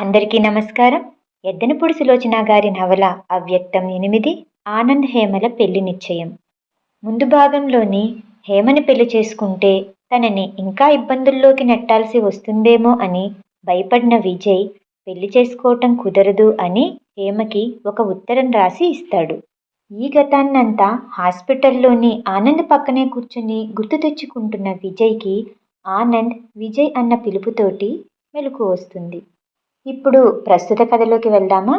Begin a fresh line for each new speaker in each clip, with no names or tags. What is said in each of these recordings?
అందరికీ నమస్కారం. ఎద్దనపూడి సులోచన గారి నవల అవ్యక్తం ఎనిమిది ఆనంద్ హేమల పెళ్ళి నిశ్చయం. ముందు భాగంలోని హేమని పెళ్ళి చేసుకుంటే తనని ఇంకా ఇబ్బందుల్లోకి నెట్టాల్సి వస్తుందేమో అని భయపడిన విజయ్ పెళ్ళి చేసుకోవటం కుదరదు అని హేమకి ఒక ఉత్తరం రాసి ఇస్తాడు. ఈ గతాన్నంతా హాస్పిటల్లోని ఆనంద్ పక్కనే కూర్చుని గుర్తు తెచ్చుకుంటున్న విజయ్కి ఆనంద్ విజయ్ అన్న పిలుపుతోటి మెలకు వస్తుంది. ఇప్పుడు ప్రస్తుత కథలోకి వెళ్దామా?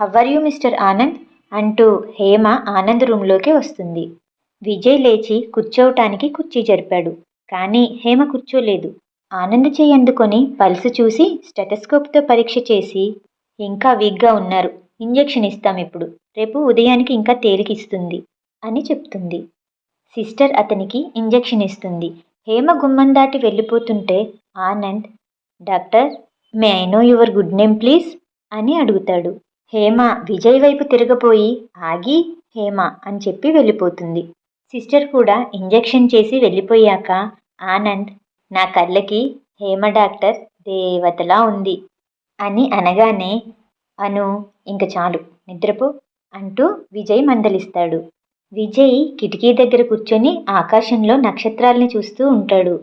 హవర్ యూ మిస్టర్ ఆనంద్ అంటూ హేమ ఆనంద్ రూమ్లోకి వస్తుంది. విజయ్ లేచి కూర్చోవటానికి కుర్చీ జరిపాడు. కానీ హేమ కూర్చోలేదు. ఆనంద్ చేయి అందుకొని పల్స్ చూసి స్టెటస్కోప్తో పరీక్ష చేసి ఇంకా వీక్గా ఉన్నారు. ఇంజెక్షన్ ఇస్తాం ఇప్పుడు. రేపు ఉదయానికి ఇంకా తేలికిస్తుంది అని చెప్తుంది. సిస్టర్ అతనికి ఇంజెక్షన్ ఇస్తుంది. హేమ గుమ్మం దాటి వెళ్ళిపోతుంటే Anand doctor may I know your good name please అని అడుగుతాడు. హేమ విజయ్ వైపు తిరగపోయి ఆగి హేమ అని చెప్పి వెళ్ళిపోతుంది. సిస్టర్ కూడా ఇంజెక్షన్ చేసి వెళ్ళిపోయాక ఆనంద్ నా కళ్ళకి హేమ డాక్టర్ దేవతలా ఉంది అని అనగానే అను ఇంక చాలు నిద్రపో అంటూ విజయ్ మందలిస్తాడు. విజయ్ కిటికీ దగ్గర కూర్చొని ఆకాశంలో నక్షత్రాల్ని చూస్తూ ఉంటాడు.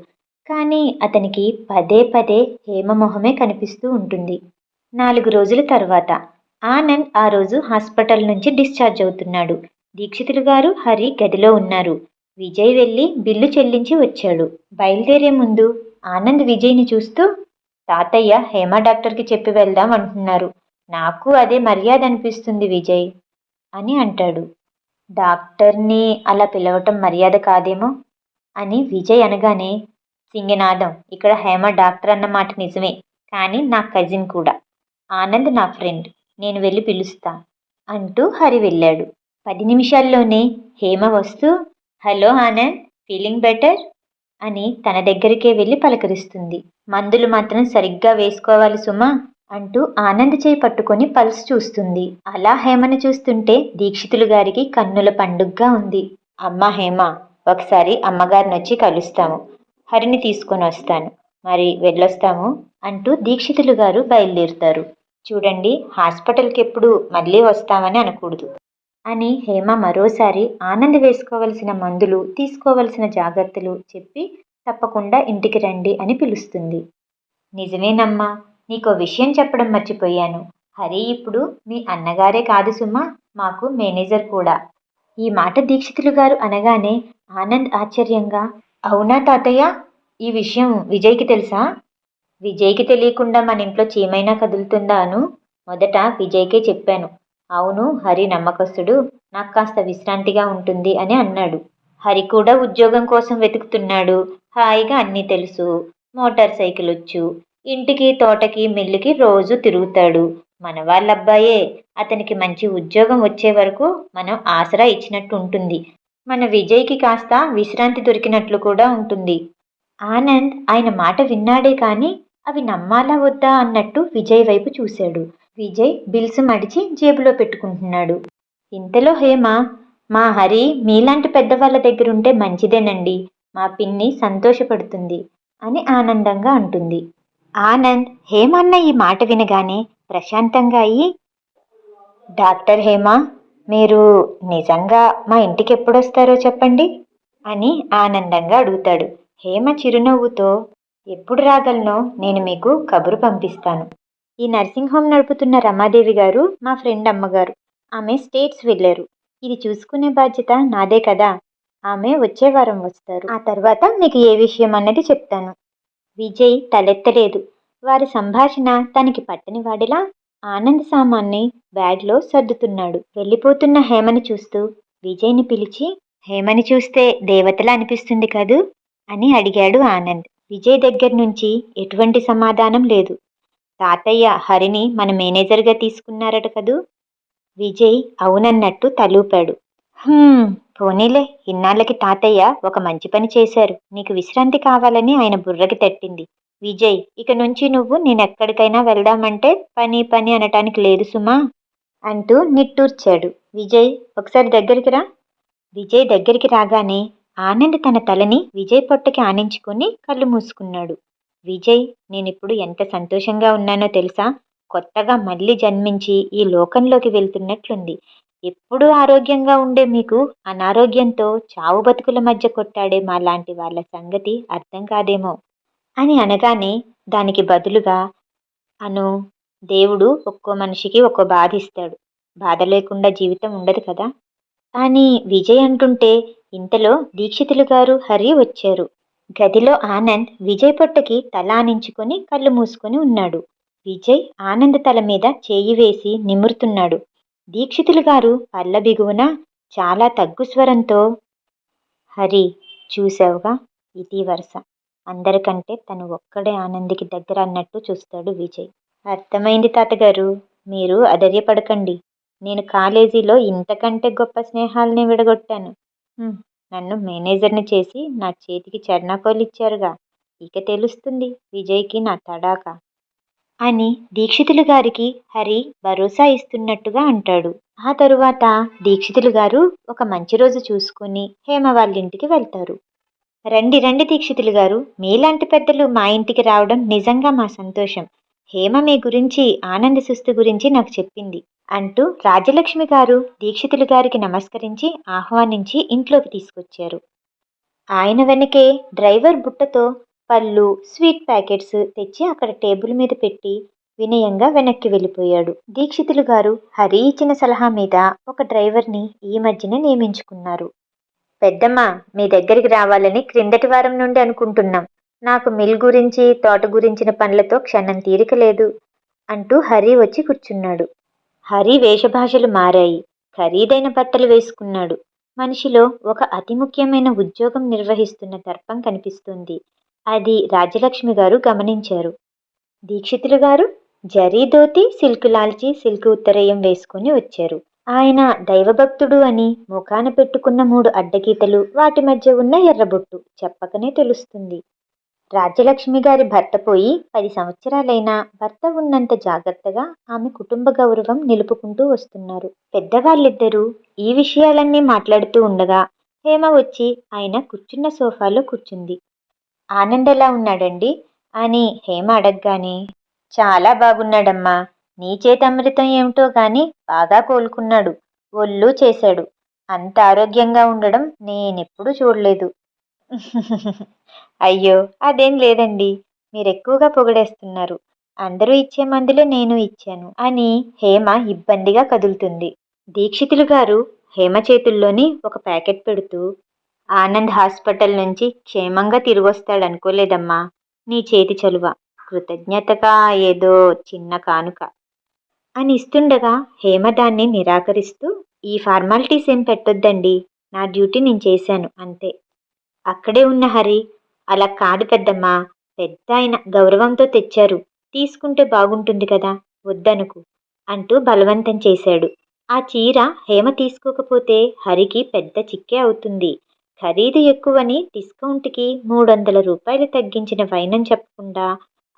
కానీ అతనికి పదే పదే హేమ మొహమే కనిపిస్తూ ఉంటుంది. నాలుగు రోజుల తర్వాత ఆనంద్ ఆ రోజు హాస్పిటల్ నుంచి డిశ్చార్జ్ అవుతున్నాడు. దీక్షితులు గారు హరి గదిలో ఉన్నారు. విజయ్ వెళ్ళి బిల్లు చెల్లించి వచ్చాడు. బయలుదేరే ముందు ఆనంద్ విజయ్ని చూస్తూ తాతయ్య హేమ డాక్టర్కి చెప్పి వెళ్దాం అంటున్నారు. నాకు అదే మర్యాద అనిపిస్తుంది విజయ్ అని అంటాడు. డాక్టర్ని అలా పిలవటం మర్యాద కాదేమో అని విజయ్ అనగానే సింగనాదం. ఇక్కడ హేమ డాక్టర్ అన్న మాట నిజమే. కానీ నా కజిన్ కూడా. ఆనంద్ నా ఫ్రెండ్. నేను వెళ్ళి పిలుస్తా. అంటూ హరి వెళ్ళాడు. పది నిమిషాల్లోనే హేమ వస్తూ హలో ఆనంద్ ఫీలింగ్ బెటర్? అని తన దగ్గరికే వెళ్ళి పలకరిస్తుంది. మందులు మాత్రం సరిగ్గా వేసుకోవాలి సుమా అంటూ ఆనంద్ చేయి పట్టుకొని పల్స్ చూస్తుంది. అలా హేమను చూస్తుంటే దీక్షితులు గారికి కన్నుల పండుగగా ఉంది. అమ్మ హేమ ఒకసారి అమ్మగారిని వచ్చి కలుస్తాము. హరిని తీసుకొని వస్తాను. మరి వెళ్ళొస్తాము అంటూ దీక్షితులు గారు బయలుదేరుతారు. చూడండి హాస్పిటల్కి ఎప్పుడు మళ్ళీ వస్తామని అనకూడదు. అని హేమ మరోసారి ఆనంద్ వేసుకోవలసిన మందులు తీసుకోవలసిన జాగ్రత్తలు చెప్పి తప్పకుండా ఇంటికి రండి అని పిలుస్తుంది. నిజమేనమ్మా నీకో విషయం చెప్పడం మర్చిపోయాను. హరి ఇప్పుడు మీ అన్నగారే కాదు సుమా మాకు మేనేజర్ కూడా. ఈ మాట దీక్షితులు గారు అనగానే ఆనంద్ ఆశ్చర్యంగా అవునా తాతయ్య? ఈ విషయం విజయ్కి తెలుసా? విజయ్కి తెలియకుండా మన ఇంట్లో చీమైనా కదులుతుందా అను మొదట విజయ్కే చెప్పాను. అవును హరి నమ్మకస్తుడు. నాకు కాస్త విశ్రాంతిగా ఉంటుంది అని అన్నాడు. హరి కూడా ఉద్యోగం కోసం వెతుకుతున్నాడు. హాయిగా అన్నీ తెలుసు. మోటార్ సైకిల్ వచ్చు ఇంటికి తోటకి మిల్లుకి రోజు తిరుగుతాడు. మన వాళ్ళబ్బాయే. అతనికి మంచి ఉద్యోగం వచ్చే వరకు మనం ఆసరా ఇచ్చినట్టు ఉంటుంది మన విజయ్కి కాస్త విశ్రాంతి దొరికినట్లు కూడా ఉంటుంది. ఆనంద్ ఆయన మాట విన్నాడే కానీ అవి నమ్మాలా వద్దా అన్నట్టు విజయ్ వైపు చూశాడు. విజయ్ బిల్స్ మడిచి జేబులో పెట్టుకుంటున్నాడు. ఇంతలో హేమ మా హరి మీలాంటి పెద్దవాళ్ళ దగ్గర ఉంటే మంచిదేనండి మా పిన్ని సంతోషపడుతుంది అని ఆనందంగా అంటుంది. ఆనంద్ హేమన్న ఈ మాట వినగానే ప్రశాంతంగా అయ్యి డాక్టర్ హేమ మీరు నిజంగా మా ఇంటికి ఎప్పుడొస్తారో చెప్పండి అని ఆనందంగా అడుగుతాడు. హేమ చిరునవ్వుతో ఎప్పుడు రాగలనో? నేను మీకు కబురు పంపిస్తాను. ఈ నర్సింగ్ హోమ్ నడుపుతున్న రమాదేవి గారు మా ఫ్రెండ్ అమ్మగారు. ఆమె స్టేట్స్ వెళ్ళారు. ఇది చూసుకునే బాధ్యత నాదే కదా? ఆమె వచ్చే వారం వస్తారు. ఆ తర్వాత మీకు ఏ విషయం అన్నది చెప్తాను. విజయ్ తలెత్తలేదు. వారి సంభాషణ తనకి పట్టని వాడిలా ఆనంద్ సామాన్ని బ్యాగ్లో సర్దుతున్నాడు. వెళ్ళిపోతున్న హేమని చూస్తూ విజయ్ని పిలిచి హేమని చూస్తే దేవతలా అనిపిస్తుంది కదూ? అని అడిగాడు ఆనంద్. విజయ్ దగ్గర నుంచి ఎటువంటి సమాధానం లేదు. తాతయ్య హరిని మన మేనేజర్గా తీసుకున్నారట కదూ? విజయ్ అవునన్నట్టు తలూపాడు. పోనీలే. ఇన్నాళ్ళకి తాతయ్య ఒక మంచి పని చేశారు. నీకు విశ్రాంతి కావాలని ఆయన బుర్రకి తట్టింది. విజయ్ ఇక నుంచి నువ్వు నేనెక్కడికైనా వెళ్దామంటే పని పని అనటానికి లేదు సుమా అంటూ నిట్టూర్చాడు. విజయ్ ఒకసారి దగ్గరికి రా. విజయ్ దగ్గరికి రాగానే ఆనంద్ తన తలని విజయ్ పొట్టకి ఆనించుకొని కళ్ళు మూసుకున్నాడు. విజయ్ నేనిప్పుడు ఎంత సంతోషంగా ఉన్నానో తెలుసా? కొత్తగా మళ్ళీ జన్మించి ఈ లోకంలోకి వెళ్తున్నట్లుంది. ఎప్పుడూ ఆరోగ్యంగా ఉండే మీకు అనారోగ్యంతో చావు బతుకుల మధ్య కొట్టాడే మా లాంటి వాళ్ళ సంగతి అర్థం కాదేమో. అని అనగానే దానికి బదులుగా అను దేవుడు ఒక్కో మనిషికి ఒక్కో బాధ ఇస్తాడు. బాధ లేకుండా జీవితం ఉండదు కదా? అని విజయ్ అంటుంటే ఇంతలో దీక్షితులు గారు హరి వచ్చారు. గదిలో ఆనంద్ విజయ్ పొట్టకి తల ఆనించుకొని కళ్ళు మూసుకొని ఉన్నాడు. విజయ్ ఆనంద్ తల మీద చేయి వేసి నిమురుతున్నాడు. దీక్షితులు గారు పళ్ళ బిగువున చాలా తగ్గు స్వరంతో హరి చూసావుగా ఇది వరుస అందరికంటే తను ఒక్కడే ఆనందికి దగ్గర అన్నట్టు చూస్తాడు విజయ్. అర్థమైంది తాతగారు. మీరు అధైర్యపడకండి. నేను కాలేజీలో ఇంతకంటే గొప్ప స్నేహాలని విడగొట్టాను. హ్మ్, నన్ను మేనేజర్ని చేసి నా చేతికి చర్నాకోలు ఇచ్చారుగా. ఇక తెలుస్తుంది విజయ్కి నా తడాక. అని దీక్షితులు గారికి హరి భరోసా ఇస్తున్నట్టుగా అంటాడు. ఆ తరువాత దీక్షితులు గారు ఒక మంచి రోజు చూసుకుని హేమ వాళ్ళ ఇంటికి వెళ్తారు. రండి రండి దీక్షితులు గారు. మీలాంటి పెద్దలు మా ఇంటికి రావడం నిజంగా మా సంతోషం. హేమ మీ గురించి ఆనంద సుస్తు గురించి నాకు చెప్పింది అంటూ రాజలక్ష్మి గారు దీక్షితులు గారికి నమస్కరించి ఆహ్వానించి ఇంట్లోకి తీసుకొచ్చారు. ఆయన వెనకే డ్రైవర్ బుట్టతో పళ్ళు స్వీట్ ప్యాకెట్స్ తెచ్చి అక్కడ టేబుల్ మీద పెట్టి వినయంగా వెనక్కి వెళ్ళిపోయాడు. దీక్షితులు గారు హరి ఇచ్చిన సలహా మీద ఒక డ్రైవర్ని ఈ మధ్యన నియమించుకున్నారు. పెద్దమ్మ మీ దగ్గరికి రావాలని క్రిందటి వారం నుండి అనుకుంటున్నాం. నాకు మిల్ గురించి తోట గురించిన పనులతో క్షణం తీరిక లేదు అంటూ హరి వచ్చి కూర్చున్నాడు. హరి వేషభాషలు మారాయి. ఖరీదైన బట్టలు వేసుకున్నాడు. మనిషిలో ఒక అతి ముఖ్యమైన ఉద్యోగం నిర్వహిస్తున్న దర్పం కనిపిస్తుంది. అది రాజలక్ష్మి గారు గమనించారు. దీక్షితులు గారు జరీ ధోతి సిల్క్ లాల్చి సిల్క్ ఉత్తరయం వేసుకుని వచ్చారు. ఆయన దైవభక్తుడు అని ముఖాన పెట్టుకున్న మూడు అడ్డగీతలు వాటి మధ్య ఉన్న ఎర్రబొట్టు చెప్పకనే తెలుస్తుంది. రాజ్యలక్ష్మి గారి భర్త పోయి పది సంవత్సరాలైనా భర్త ఉన్నంత జాగ్రత్తగా ఆమె కుటుంబ గౌరవం నిలుపుకుంటూ వస్తున్నారు. పెద్దవాళ్ళిద్దరూ ఈ విషయాలన్నీ మాట్లాడుతూ ఉండగా హేమ వచ్చి ఆయన కూర్చున్న సోఫాలో కూర్చుంది. ఆనంద్ ఎలా ఉన్నాడండి? అని హేమ అడగగానే చాలా బాగున్నాడమ్మా. నీ చేతమృతం ఏమిటో గాని బాగా కోలుకున్నాడు. ఒళ్ళు చేశాడు. అంత ఆరోగ్యంగా ఉండడం నేనెప్పుడు చూడలేదు. అయ్యో అదేం లేదండి. మీరు ఎక్కువగా పొగడేస్తున్నారు. అందరూ ఇచ్చే మందులే నేను ఇచ్చాను అని హేమ ఇబ్బందిగా కదులుతుంది. దీక్షితులు గారు హేమ చేతుల్లోని ఒక ప్యాకెట్ పెడుతూ ఆనంద్ హాస్పిటల్ నుంచి క్షేమంగా తిరిగొస్తాడనుకోలేదమ్మా. నీ చేతి చలువ. కృతజ్ఞతగా ఏదో చిన్న కానుక. అని ఇస్తుండగా హేమ దాన్ని నిరాకరిస్తూ ఈ ఫార్మాలిటీస్ ఏం పెట్టొద్దండి? నా డ్యూటీ నేను చేశాను అంతే. అక్కడే ఉన్న హరి అలా కాదు పెద్దమ్మా పెద్ద ఆయన గౌరవంతో తెచ్చారు. తీసుకుంటే బాగుంటుంది కదా వద్దనుకు అంటూ బలవంతం చేశాడు. ఆ చీర హేమ తీసుకోకపోతే హరికి పెద్ద చిక్కే అవుతుంది. ఖరీదు ఎక్కువని డిస్కౌంట్కి మూడు వందల రూపాయలు తగ్గించిన వైనం చెప్పకుండా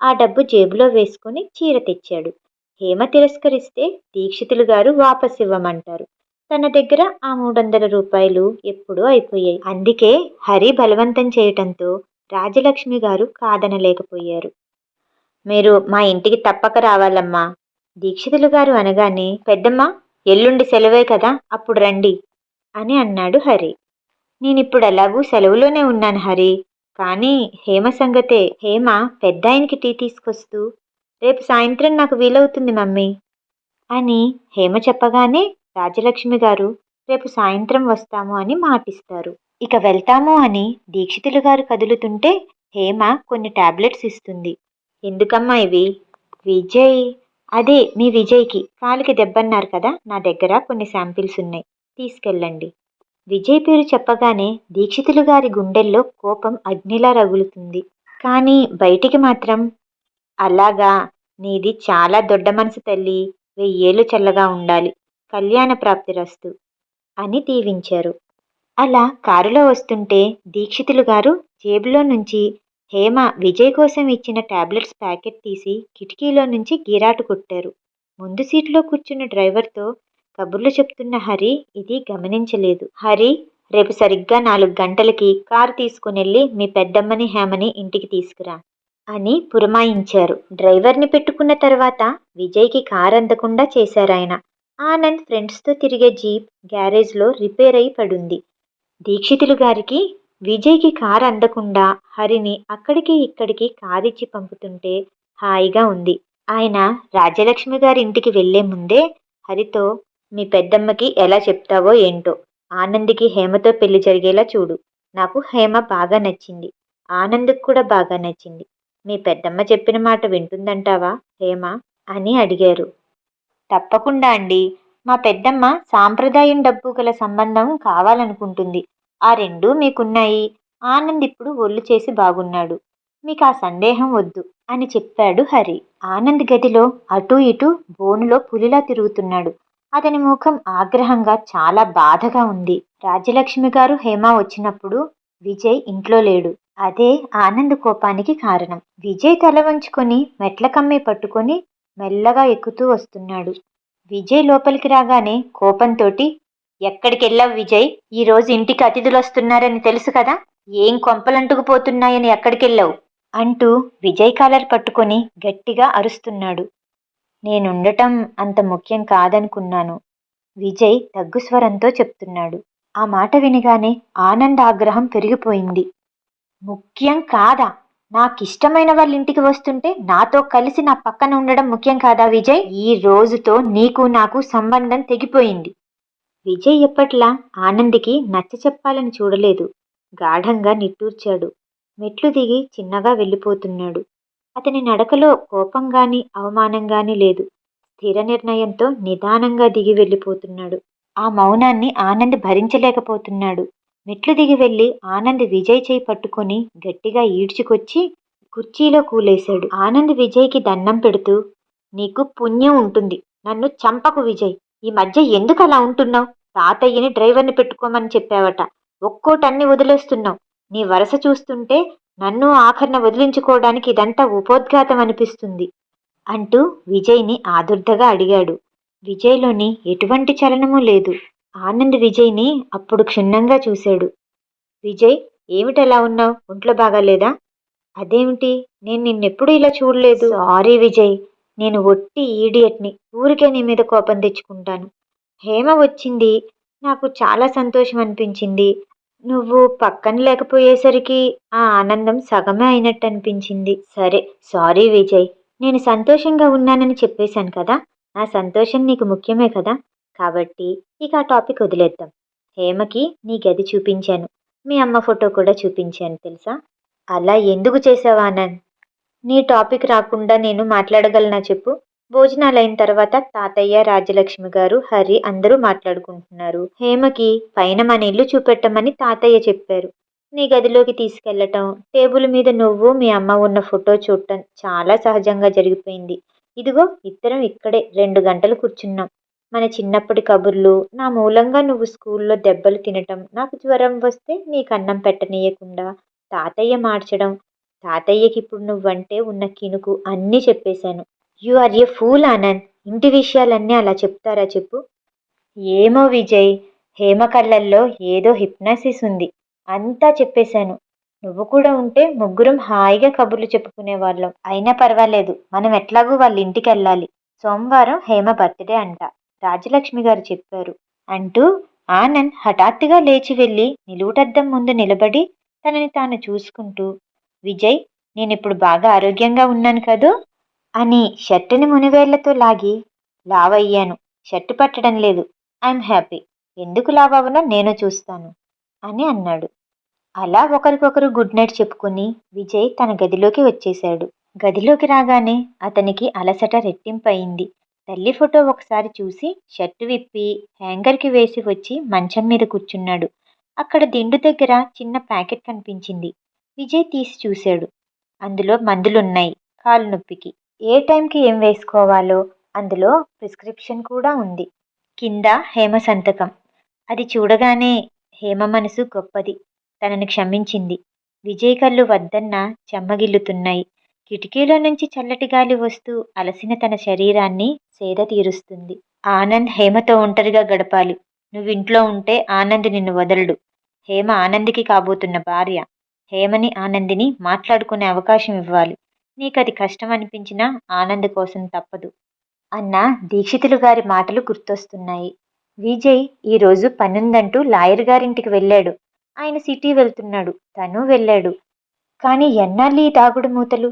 ఆ డబ్బు జేబులో వేసుకుని చీర తెచ్చాడు. హేమ తిరస్కరిస్తే దీక్షితులు గారు వాపస్ ఇవ్వమంటారు. తన దగ్గర ఆ మూడు వందల రూపాయలు ఎప్పుడూ అయిపోయాయి. అందుకే హరి బలవంతం చేయటంతో రాజలక్ష్మి గారు కాదనలేకపోయారు. మీరు మా ఇంటికి తప్పక రావాలమ్మా. దీక్షితులు గారు అనగానే పెద్దమ్మ ఎల్లుండి సెలవే కదా అప్పుడు రండి అని అన్నాడు హరి. నేనిప్పుడు ఎలాగూ సెలవులోనే ఉన్నాను హరి. కానీ హేమ సంగతే హేమ పెద్ద ఆయనకి టీ తీసుకొస్తూ రేపు సాయంత్రం నాకు వీలవుతుంది మమ్మీ. అని హేమ చెప్పగానే రాజలక్ష్మి గారు రేపు సాయంత్రం వస్తాము అని మాటిస్తారు. ఇక వెళ్తాము అని దీక్షితులు గారు కదులుతుంటే హేమ కొన్ని టాబ్లెట్స్ ఇస్తుంది. ఎందుకమ్మా ఇవి? విజయ్? అదే మీ విజయ్కి. కాలికి దెబ్బన్నారు కదా నా దగ్గర కొన్ని శాంపిల్స్ ఉన్నాయి. తీసుకెళ్ళండి. విజయ్ పేరు చెప్పగానే దీక్షితులు గారి గుండెల్లో కోపం అగ్నిలా రగులుతుంది. కానీ బయటికి మాత్రం అలాగా నీది చాలా దొడ్డ మనసు తల్లి. వెయ్యేళ్ళు చల్లగా ఉండాలి. కళ్యాణ ప్రాప్తి రస్తు అని దీవించారు. అలా కారులో వస్తుంటే దీక్షితులు గారు జేబులో నుంచి హేమ విజయ్ కోసం ఇచ్చిన టాబ్లెట్స్ ప్యాకెట్ తీసి కిటికీలో నుంచి గీరాటు కొట్టారు. ముందు సీట్లో కూర్చున్న డ్రైవర్తో కబుర్లు చెప్తున్న హరి ఇది గమనించలేదు. హరి రేపు సరిగ్గా నాలుగు గంటలకి కారు తీసుకుని వెళ్ళి మీ పెద్దమ్మని హేమని ఇంటికి తీసుకురా. అని పురమాయించారు. డ్రైవర్ని పెట్టుకున్న తర్వాత విజయ్కి కార్ అందకుండా చేశారాయన ఆనంద్ ఫ్రెండ్స్తో తిరిగే జీప్ గ్యారేజ్లో రిపేర్ అయి పడుంది. దీక్షితులు గారికి విజయ్కి కారు అందకుండా హరిని అక్కడికి ఇక్కడికి కారిచ్చి పంపుతుంటే హాయిగా ఉంది. ఆయన రాజ్యలక్ష్మి గారి ఇంటికి వెళ్ళే ముందే హరితో మీ పెద్దమ్మకి ఎలా చెప్తావో ఏంటో ఆనంద్కి హేమతో పెళ్ళి జరిగేలా చూడు. నాకు హేమ బాగా నచ్చింది. ఆనంద్కి కూడా బాగా నచ్చింది. మీ పెద్దమ్మ చెప్పిన మాట వింటుందంటావా హేమ? అని అడిగారు. తప్పకుండా అండి. మా పెద్దమ్మ సాంప్రదాయం డబ్బు గల సంబంధం కావాలనుకుంటుంది. ఆ రెండూ మీకున్నాయి. ఆనంద్ ఇప్పుడు ఒళ్ళు చేసి బాగున్నాడు. మీకు ఆ సందేహం వద్దు అని చెప్పాడు హరి. ఆనంద్ గదిలో అటూ ఇటూ బోనులో పులిలా తిరుగుతున్నాడు. అతని ముఖం ఆగ్రహంగా చాలా బాధగా ఉంది. రాజ్యలక్ష్మి గారు హేమ వచ్చినప్పుడు విజయ్ ఇంట్లో లేడు. అదే ఆనంద్ కోపానికి కారణం. విజయ్ తల వంచుకొని మెట్ల కమ్మి పట్టుకొని మెల్లగా ఎక్కుతూ వస్తున్నాడు. విజయ్ లోపలికి రాగానే కోపంతోటి ఎక్కడికెళ్ళావు విజయ్? ఈ రోజు ఇంటికి అతిథులు వస్తున్నారని తెలుసు కదా? ఏం కొంపలంటుకుపోతున్నాయని ఎక్కడికెళ్ళావు? అంటూ విజయ్ కాలర్ పట్టుకొని గట్టిగా అరుస్తున్నాడు. నేనుండటం అంత ముఖ్యం కాదనుకున్నాను విజయ్ తగ్గు స్వరంతో చెప్తున్నాడు. ఆ మాట వినగానే ఆనందాగ్రహం పెరిగిపోయింది. ముఖ్యం కాదా? నాకిష్టమైన వాళ్ళ ఇంటికి వస్తుంటే నాతో కలిసి నా పక్కన ఉండడం ముఖ్యం కాదా విజయ్? ఈ రోజుతో నీకు నాకు సంబంధం తెగిపోయింది. విజయ్ ఎప్పట్లా ఆనందికి నచ్చ చెప్పాలని చూడలేదు. గాఢంగా నిట్టూర్చాడు. మెట్లు దిగి చిన్నగా వెళ్ళిపోతున్నాడు. అతని నడకలో కోపం గాని అవమానం గాని లేదు. స్థిర నిర్ణయంతో నిదానంగా దిగి వెళ్ళిపోతున్నాడు. ఆ మౌనాన్ని ఆనంద్ భరించలేకపోతున్నాడు. మెట్లు దిగి వెళ్ళి ఆనంద్ విజయ్ చేయి పట్టుకొని గట్టిగా ఈడ్చుకొచ్చి కుర్చీలో కూలేశాడు. ఆనంద్ విజయ్కి దండం పెడుతూ నీకు పుణ్యం ఉంటుంది. నన్ను చంపకు విజయ్. ఈ మధ్య ఎందుకు అలా ఉంటున్నావు? తాతయ్యని డ్రైవర్ని పెట్టుకోమని చెప్పావట. ఒక్కోటన్ని వదిలేస్తున్నావు. నీ వరస చూస్తుంటే నన్ను ఆఖరిన వదిలించుకోవడానికి ఇదంతా ఉపోద్ఘాతం అనిపిస్తుంది అంటూ విజయ్ని ఆదుర్దగా అడిగాడు. విజయ్లోని ఎటువంటి చలనమూ లేదు. ఆనంద్ విజయ్ని అప్పుడు క్షుణ్ణంగా చూశాడు. విజయ్ ఏమిటలా ఉన్నావు? ఒంట్లో బాగాలేదా? అదేమిటి? నేను నిన్నెప్పుడు ఇలా చూడలేదు. సారీ విజయ్ నేను ఒట్టి ఈడియట్ని. ఊరికే నీ మీద కోపం తెచ్చుకుంటాను. హేమ వచ్చింది. నాకు చాలా సంతోషం అనిపించింది. నువ్వు పక్కన లేకపోయేసరికి ఆ ఆనందం సగమే అయినట్టు అనిపించింది సరే సారీ విజయ్. నేను సంతోషంగా ఉన్నానని చెప్పేశాను కదా? నా సంతోషం నీకు ముఖ్యమే కదా? కాబట్టి ఇక ఆ టాపిక్ వదిలేద్దాం. హేమకి నీ గది చూపించాను. మీ అమ్మ ఫోటో కూడా చూపించాను తెలుసా? అలా ఎందుకు చేసావా ఆనంద్? నీ టాపిక్ రాకుండా నేను మాట్లాడగలనా చెప్పు? భోజనాలు అయిన తర్వాత తాతయ్య రాజ్యలక్ష్మి గారు హరి అందరూ మాట్లాడుకుంటున్నారు. హేమకి పైన మన ఇల్లు చూపెట్టమని తాతయ్య చెప్పారు. నీ గదిలోకి తీసుకెళ్ళటం టేబుల్ మీద నువ్వు మీ అమ్మ ఉన్న ఫోటో చూడటం చాలా సహజంగా జరిగిపోయింది. ఇదిగో ఇద్దరం ఇక్కడే రెండు గంటలు కూర్చున్నాం. మన చిన్నప్పటి కబుర్లు నా మూలంగా నువ్వు స్కూల్లో దెబ్బలు తినటం నాకు జ్వరం వస్తే నీకు అన్నం పెట్టనీయకుండా తాతయ్య మార్చడం తాతయ్యకి ఇప్పుడు నువ్వంటే ఉన్న కినుకు అన్నీ చెప్పేశాను. You are a fool Anand. ఇంటి విషయాలన్నీ అలా చెప్తారా చెప్పు? ఏమో విజయ్ హేమ కళ్ళల్లో ఏదో హిప్నాసిస్ ఉంది. అంతా చెప్పేశాను. నువ్వు కూడా ఉంటే ముగ్గురం హాయిగా కబుర్లు చెప్పుకునే వాళ్ళం. అయినా పర్వాలేదు. మనం ఎట్లాగూ వాళ్ళ ఇంటికి వెళ్ళాలి సోమవారం హేమ బర్త్డే అంట. రాజలక్ష్మి గారు చెప్పారు. అంటూ ఆనంద్ హఠాత్తుగా లేచి వెళ్ళి నిలువుటద్దం ముందు నిలబడి తనని తాను చూసుకుంటూ విజయ్ నేనిప్పుడు బాగా ఆరోగ్యంగా ఉన్నాను కదూ అని షర్టుని మునివేళ్ళతో లాగి లావయ్యాను. షర్టు పట్టడం లేదు. I'm happy. ఎందుకు లావవనో నేను చూస్తాను అని అన్నాడు. అలా ఒకరికొకరు గుడ్ నైట్ చెప్పుకుని విజయ్ తన గదిలోకి వచ్చేశాడు. గదిలోకి రాగానే అతనికి అలసట రెట్టింపయింది. తల్లి ఫోటో ఒకసారి చూసి షర్టు విప్పి హ్యాంగర్కి వేసి వచ్చి మంచం మీద కూర్చున్నాడు. అక్కడ దిండు దగ్గర చిన్న ప్యాకెట్ కనిపించింది. విజయ్ తీసి చూశాడు. అందులో మందులున్నాయి కాలు నొప్పికి. ఏ టైంకి ఏం వేసుకోవాలో అందులో ప్రిస్క్రిప్షన్ కూడా ఉంది. కింద హేమ సంతకం. అది చూడగానే హేమ మనసు గొప్పది. తనని క్షమించింది. విజయ్ కళ్ళు వద్దన్న చెమ్మగిల్లుతున్నాయి. కిటికీలో నుంచి చల్లటి గాలి వస్తూ అలసిన తన శరీరాన్ని సేద తీరుస్తుంది. ఆనంద్ హేమతో ఒంటరిగా గడపాలి. నువ్వు ఇంట్లో ఉంటే ఆనంద్ నిన్ను వదలడు. హేమ ఆనంద్కి కాబోతున్న భార్య. హేమని ఆనందిని మాట్లాడుకునే అవకాశం ఇవ్వాలి. నీకది కష్టం అనిపించినా ఆనంద్ కోసం తప్పదు. అన్న దీక్షితులు గారి మాటలు గుర్తొస్తున్నాయి. విజయ్ ఈరోజు పనుందంటూ లాయర్ గారింటికి వెళ్ళాడు. ఆయన సిటీ వెళ్తున్నాడు. తను వెళ్ళాడు. కానీ ఎన్నాళ్ళు ఈ దాగుడు మూతలు?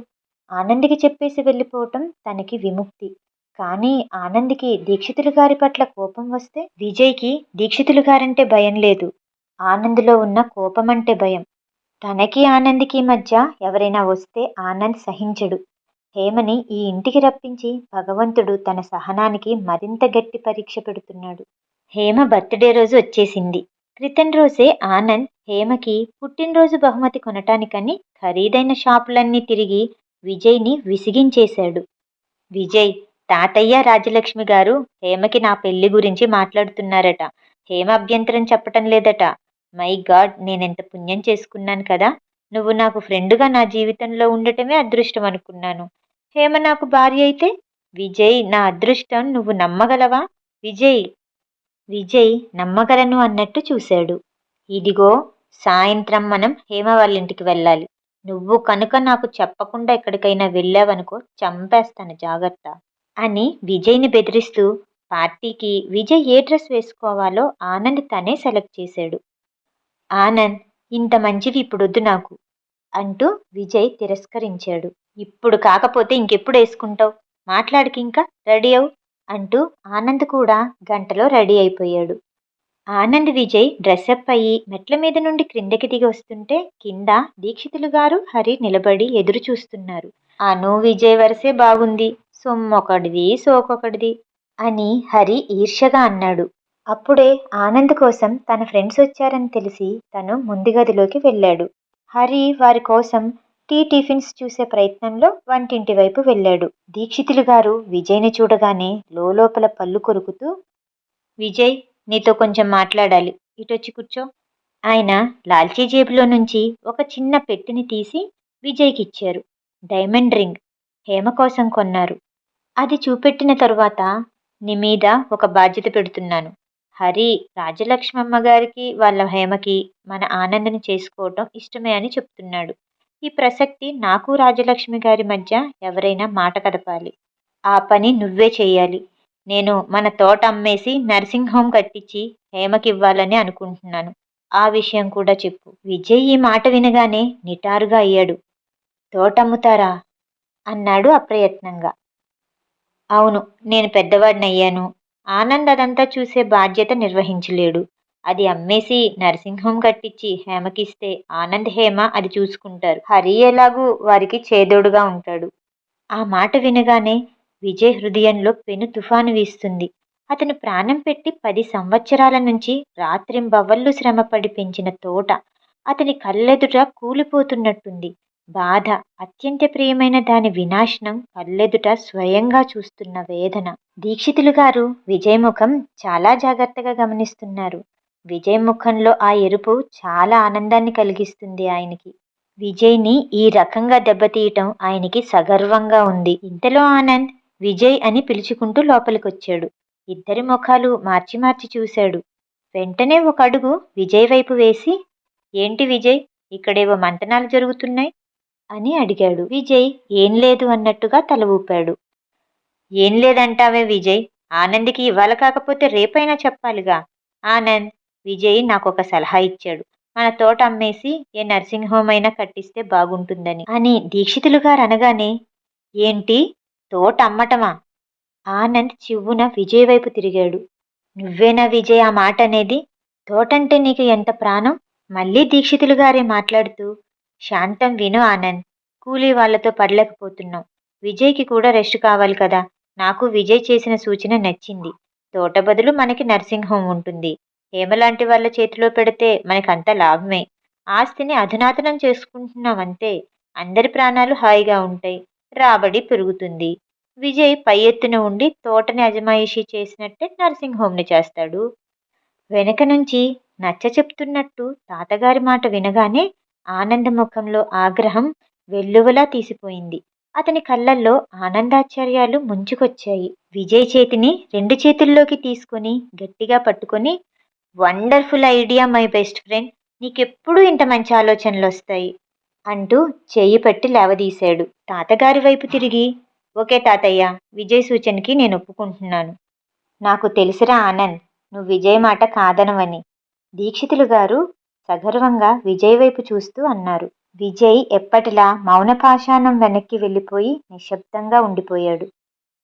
ఆనంద్కి చెప్పేసి వెళ్ళిపోవటం తనకి విముక్తి. కానీ ఆనంద్కి దీక్షితులు గారి పట్ల కోపం వస్తే విజయ్కి దీక్షితులు గారంటే భయం లేదు. ఆనంద్లో ఉన్న కోపం అంటే భయం. తనకి ఆనంద్కి మధ్య ఎవరైనా వస్తే ఆనంద్ సహించడు. హేమని ఈ ఇంటికి రప్పించి భగవంతుడు తన సహనానికి మరింత గట్టి పరీక్ష పెడుతున్నాడు. హేమ బర్త్డే రోజు వచ్చేసింది. క్రితం రోజే ఆనంద్ హేమకి పుట్టినరోజు బహుమతి కొనటానికని ఖరీదైన షాపులన్నీ తిరిగి విజయ్ని విసిగించేశాడు. విజయ్ తాతయ్య రాజలక్ష్మి గారు హేమకి నా పెళ్ళి గురించి మాట్లాడుతున్నారట. హేమ అభ్యంతరం చెప్పటం లేదట. మై గాడ్ నేనెంత పుణ్యం చేసుకున్నాను కదా. నువ్వు నాకు ఫ్రెండ్గా నా జీవితంలో ఉండటమే అదృష్టం అనుకున్నాను. హేమ నాకు భార్య అయితే? విజయ్ నా అదృష్టం నువ్వు నమ్మగలవా? విజయ్ విజయ్ నమ్మగలను అన్నట్టు చూశాడు. ఇదిగో సాయంత్రం మనం హేమ వాళ్ళ ఇంటికి వెళ్ళాలి. నువ్వు కనుక నాకు చెప్పకుండా ఎక్కడికైనా వెళ్ళావనుకో చంపేస్తాను జాగ్రత్త అని విజయ్ని బెదిరిస్తూ పార్టీకి విజయ్ ఏ డ్రెస్ వేసుకోవాలో ఆనంద్ తనే సెలెక్ట్ చేశాడు. ఆనంద్ ఇంత మంచివి ఇప్పుడొద్దు నాకు అంటూ విజయ్ తిరస్కరించాడు. ఇప్పుడు కాకపోతే ఇంకెప్పుడు వేసుకుంటావు? మాట్లాడికి ఇంకా రెడీ అవు అంటూ ఆనంద్ కూడా గంటలో రెడీ అయిపోయాడు. ఆనంద్ విజయ్ డ్రెస్అప్ అయ్యి మెట్ల మీద నుండి క్రిందకి దిగి వస్తుంటే కింద దీక్షితులు గారు హరి నిలబడి ఎదురు చూస్తున్నారు. అను విజయ్ వరసే బాగుంది. సొమ్మొకటిది సోకొకటిది అని హరి ఈర్ష్యగా అన్నాడు. అప్పుడే ఆనంద్ కోసం తన ఫ్రెండ్స్ వచ్చారని తెలిసి తను ముందు గదిలోకి వెళ్ళాడు. హరి వారి కోసం టీ టిఫిన్స్ చూసే ప్రయత్నంలో వంటింటి వైపు వెళ్ళాడు. దీక్షితులు గారు విజయ్ని చూడగానే లోపల పళ్ళు కొరుకుతూ విజయ్ నీతో కొంచెం మాట్లాడాలి. ఇటొచ్చి కూర్చో. ఆయన లాల్చీ జేబులో నుంచి ఒక చిన్న పెట్టెని తీసి విజయ్కి ఇచ్చారు డైమండ్ రింగ్ హేమ కోసం కొన్నారు. అది చూపెట్టిన తరువాత నీ మీద ఒక బాధ్యత పెడుతున్నాను. హరి రాజలక్ష్మమ్మ గారికి వాళ్ళ హేమకి మన ఆనందని చేసుకోవటం ఇష్టమే అని చెప్తున్నాడు. ఈ ప్రసక్తి నాకు రాజలక్ష్మి గారి మధ్య ఎవరైనా మాట కదపాలి. ఆ పని నువ్వే చేయాలి. నేను మన తోట అమ్మేసి నర్సింగ్ హోమ్ కట్టించి హేమకివ్వాలని అనుకుంటున్నాను. ఆ విషయం కూడా చెప్పు. విజయ్ ఈ మాట వినగానే నిటారుగా అయ్యాడు. తోట అమ్ముతారా అన్నాడు అప్రయత్నంగా. అవును నేను పెద్దవాడిని అయ్యాను ఆనంద్ అదంతా చూసే బాధ్యత నిర్వహించలేడు. అది అమ్మేసి నర్సింగ్ హోమ్ కట్టించి హేమకిస్తే ఆనంద్ హేమ అది చూసుకుంటారు. హరి ఎలాగూ వారికి చేదోడుగా ఉంటాడు. ఆ మాట వినగానే విజయ్ హృదయంలో పెను తుఫాను వీస్తుంది. అతను ప్రాణం పెట్టి పది సంవత్సరాల నుంచి రాత్రింబవళ్ళు శ్రమపడి పెంచిన తోట అతని కళ్ళెదుట కూలిపోతున్నట్టుంది. బాధ అత్యంత ప్రియమైన దాని వినాశనం కళ్ళెదుట స్వయంగా చూస్తున్న వేదన. దీక్షితులు గారు విజయ్ ముఖం చాలా జాగ్రత్తగా గమనిస్తున్నారు. విజయ్ ముఖంలో ఆ ఎరుపు చాలా ఆనందాన్ని కలిగిస్తుంది ఆయనకి. విజయ్ని ఈ రకంగా దెబ్బతీయటం ఆయనకి సగర్వంగా ఉంది. ఇంతలో ఆనంద్ విజయ్ అని పిలుచుకుంటూ లోపలికొచ్చాడు. ఇద్దరి ముఖాలు మార్చి మార్చి చూశాడు. వెంటనే ఒక అడుగు విజయ్ వైపు వేసి ఏంటి విజయ్ ఇక్కడేవో మంతనాలు జరుగుతున్నాయి? అని అడిగాడు. విజయ్ ఏం లేదు అన్నట్టుగా తల ఊపాడు. ఏం లేదంటావే విజయ్ ఆనంద్కి ఇవాళ కాకపోతే రేపైనా చెప్పాలిగా. ఆనంద్ విజయ్ నాకు ఒక సలహా ఇచ్చాడు. మన తోట అమ్మేసి ఏ నర్సింగ్ హోమ్ అయినా కట్టిస్తే బాగుంటుందని. అని దీక్షితులు గారు అనగానే ఏంటి? తోట అమ్మటమా? ఆనంద్ చివ్వున విజయ్ వైపు తిరిగాడు. నువ్వేనా విజయ్ ఆ మాట అనేది? తోటంటే నీకు ఎంత ప్రాణం? మళ్ళీ దీక్షితులు గారే మాట్లాడుతూ శాంతం విను ఆనంద్ కూలీ వాళ్ళతో పడలేకపోతున్నాం. విజయ్కి కూడా రెస్ట్ కావాలి కదా. నాకు విజయ్ చేసిన సూచన నచ్చింది. తోట బదులు మనకి నర్సింగ్ హోమ్ ఉంటుంది. హేమలాంటి వాళ్ళ చేతిలో పెడితే మనకంత లాభమే. ఆస్తిని అధునాతనం చేసుకుంటున్నాం అంతే అందరి ప్రాణాలు హాయిగా ఉంటాయి. రాబడి పెరుగుతుంది. విజయ్ పై ఎత్తున ఉండి తోటని అజమాయిషీ చేసినట్టే నర్సింగ్ హోమ్ని చేస్తాడు. వెనక నుంచి నచ్చ చెప్తున్నట్టు తాతగారి మాట వినగానే ఆనంద ముఖంలో ఆగ్రహం వెల్లువలా తీసిపోయింది. అతని కళ్ళల్లో ఆనందాశ్చర్యాలు ముంచుకొచ్చాయి. విజయ్ చేతిని రెండు చేతుల్లోకి తీసుకొని గట్టిగా పట్టుకొని wonderful idea my best friend. నీకెప్పుడు ఇంత మంచి ఆలోచనలు వస్తాయి అంటూ చేయి పట్టి లేవదీశాడు. తాతగారి వైపు తిరిగి ఓకే తాతయ్య విజయ్ సూచనకి నేను ఒప్పుకుంటున్నాను. నాకు తెలుసురా ఆనంద్ నువ్వు విజయ్ మాట కాదనవని. దీక్షితులు గారు సగర్వంగా విజయ్ వైపు చూస్తూ అన్నారు. విజయ్ ఎప్పటిలా మౌన పాషాణం వెనక్కి వెళ్ళిపోయి నిశ్శబ్దంగా ఉండిపోయాడు.